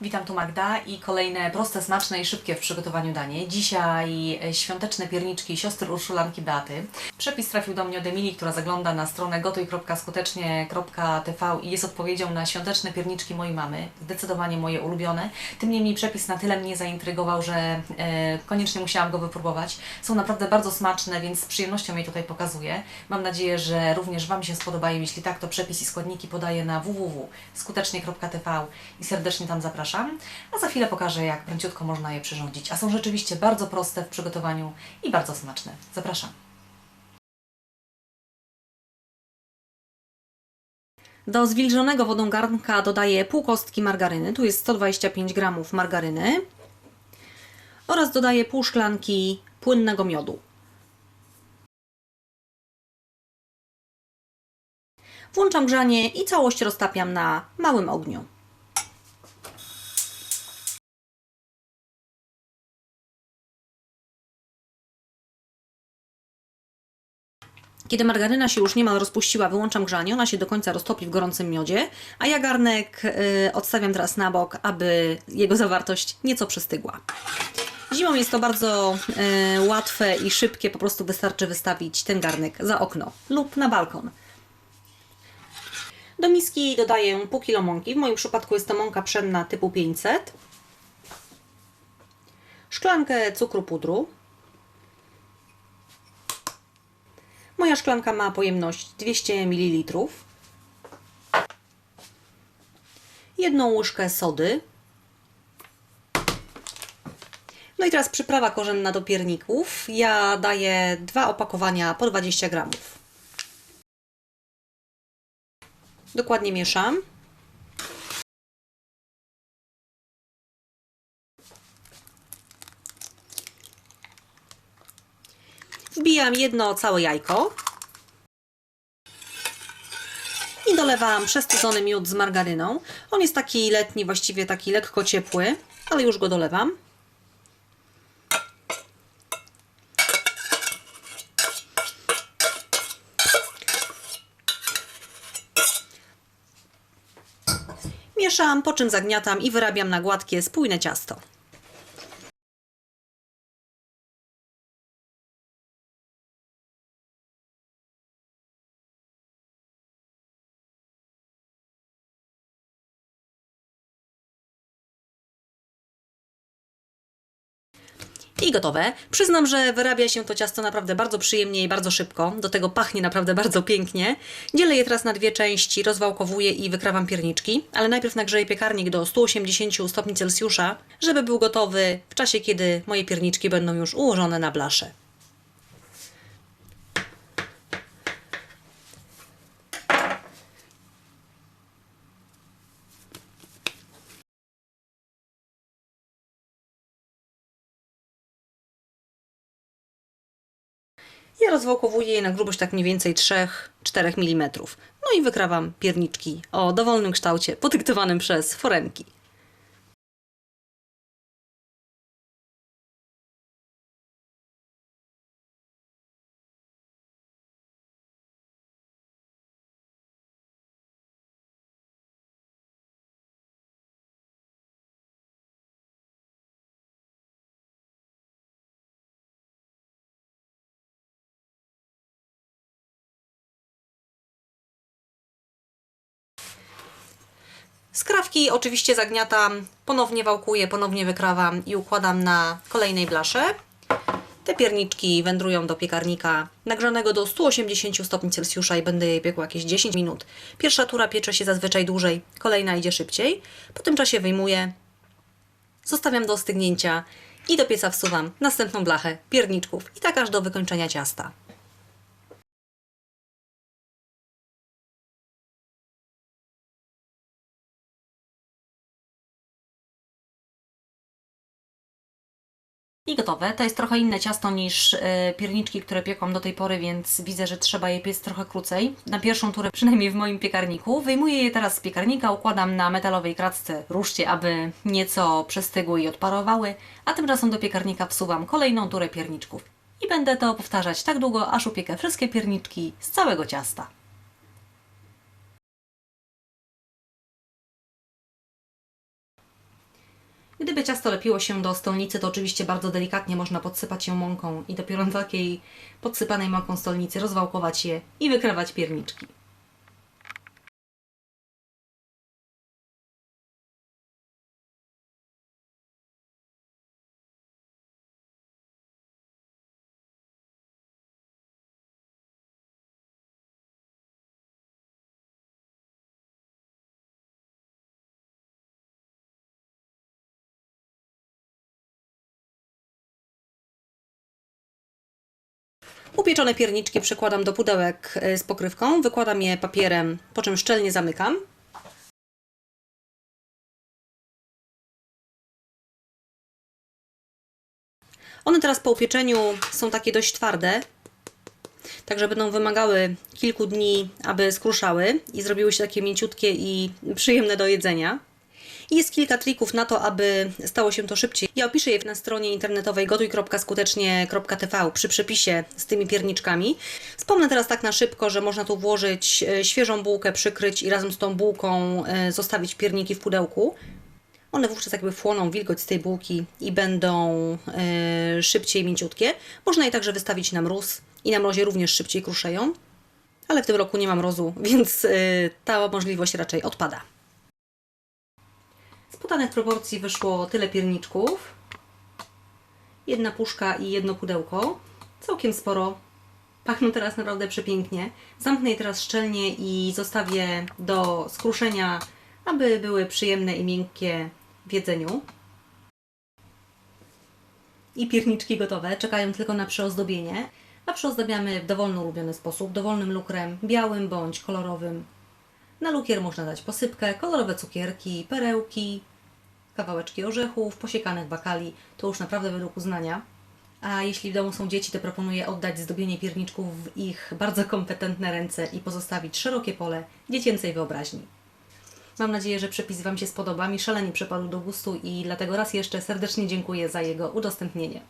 Witam tu Magda i kolejne proste, smaczne i szybkie w przygotowaniu danie. Dzisiaj e, świąteczne pierniczki siostry Urszulanki Beaty. Przepis trafił do mnie od Emilii, która zagląda na stronę gotuj.skutecznie.tv i jest odpowiedzią na świąteczne pierniczki mojej mamy. Zdecydowanie moje ulubione. Tym niemniej przepis na tyle mnie zaintrygował, że e, koniecznie musiałam go wypróbować. Są naprawdę bardzo smaczne, więc z przyjemnością je tutaj pokazuję. Mam nadzieję, że również Wam się spodobają. Jeśli tak, to przepis i składniki podaję na www.skutecznie.tv i serdecznie tam zapraszam. A za chwilę pokażę, jak pręciutko można je przyrządzić. A są rzeczywiście bardzo proste w przygotowaniu i bardzo smaczne. Zapraszam. Do zwilżonego wodą garnka dodaję pół kostki margaryny. Tu jest 125 g margaryny. Oraz dodaję pół szklanki płynnego miodu. Włączam grzanie i całość roztapiam na małym ogniu. Kiedy margaryna się już niemal rozpuściła, wyłączam grzanie, ona się do końca roztopi w gorącym miodzie, a ja garnek y, odstawiam teraz na bok, aby jego zawartość nieco przystygła. Zimą jest to bardzo y, łatwe i szybkie, po prostu wystarczy wystawić ten garnek za okno lub na balkon. Do miski dodaję pół kilo mąki, w moim przypadku jest to mąka pszenna typu 500, szklankę cukru pudru, szklanka ma pojemność 200 ml. Jedną łyżkę sody. No i teraz przyprawa korzenna do pierników. Ja daję dwa opakowania po 20 gramów. Dokładnie mieszam. Wbijam jedno całe jajko i dolewam przestudzony miód z margaryną. On jest taki letni, właściwie taki lekko ciepły, ale już go dolewam. Mieszam, po czym zagniatam i wyrabiam na gładkie, spójne ciasto. I gotowe. Przyznam, że wyrabia się to ciasto naprawdę bardzo przyjemnie i bardzo szybko. Do tego pachnie naprawdę bardzo pięknie. Dzielę je teraz na dwie części, rozwałkowuję i wykrawam pierniczki, ale najpierw nagrzeję piekarnik do 180 stopni Celsjusza, żeby był gotowy w czasie, kiedy moje pierniczki będą już ułożone na blasze. Ja rozwałkowuję je na grubość tak mniej więcej 3-4 mm. No i wykrawam pierniczki o dowolnym kształcie, podyktowanym przez foremki. Skrawki oczywiście zagniatam, ponownie wałkuję, ponownie wykrawam i układam na kolejnej blasze. Te pierniczki wędrują do piekarnika nagrzanego do 180 stopni Celsjusza i będę je piekła jakieś 10 minut. Pierwsza tura piecze się zazwyczaj dłużej, kolejna idzie szybciej. Po tym czasie wyjmuję, zostawiam do ostygnięcia i do pieca wsuwam następną blachę pierniczków i tak aż do wykończenia ciasta. I gotowe. To jest trochę inne ciasto niż e, pierniczki, które piekłam do tej pory, więc widzę, że trzeba je piec trochę krócej. Na pierwszą turę, przynajmniej w moim piekarniku. Wyjmuję je teraz z piekarnika, układam na metalowej kratce ruszcie, aby nieco przestygły i odparowały, a tymczasem do piekarnika wsuwam kolejną turę pierniczków. I będę to powtarzać tak długo, aż upiekę wszystkie pierniczki z całego ciasta. Gdyby ciasto lepiło się do stolnicy, to oczywiście bardzo delikatnie można podsypać ją mąką i dopiero na takiej podsypanej mąką stolnicy rozwałkować je i wykrawać pierniczki. Upieczone pierniczki przekładam do pudełek e, z pokrywką, wykładam je papierem, po czym szczelnie zamykam. One teraz po upieczeniu są takie dość twarde, także będą wymagały kilku dni, aby skruszały i zrobiły się takie mięciutkie i przyjemne do jedzenia. Jest kilka trików na to, aby stało się to szybciej. Ja opiszę je na stronie internetowej gotuj.skutecznie.tv przy przepisie z tymi pierniczkami. Wspomnę teraz tak na szybko, że można tu włożyć e, świeżą bułkę, przykryć i razem z tą bułką e, zostawić pierniki w pudełku. One wówczas jakby wchłoną wilgoć z tej bułki i będą e, szybciej mięciutkie. Można je także wystawić na mróz i na mrozie również szybciej kruszeją. Ale w tym roku nie mam mrozu, więc ta możliwość raczej odpada. Z podanych proporcji wyszło tyle pierniczków. Jedna puszka i jedno pudełko. Całkiem sporo. Pachną teraz naprawdę przepięknie. Zamknę je teraz szczelnie i zostawię do skruszenia, aby były przyjemne i miękkie w jedzeniu. I pierniczki gotowe, czekają tylko na przyozdobienie. A przyozdabiamy w dowolny ulubiony sposób, dowolnym lukrem, białym bądź kolorowym. Na lukier można dać posypkę, kolorowe cukierki, perełki, kawałeczki orzechów, posiekanych bakali. To już naprawdę według uznania. A jeśli w domu są dzieci, to proponuję oddać zdobienie pierniczków w ich bardzo kompetentne ręce i pozostawić szerokie pole dziecięcej wyobraźni. Mam nadzieję, że przepis Wam się spodoba. Mi szalenie przypadł do gustu i dlatego raz jeszcze serdecznie dziękuję za jego udostępnienie.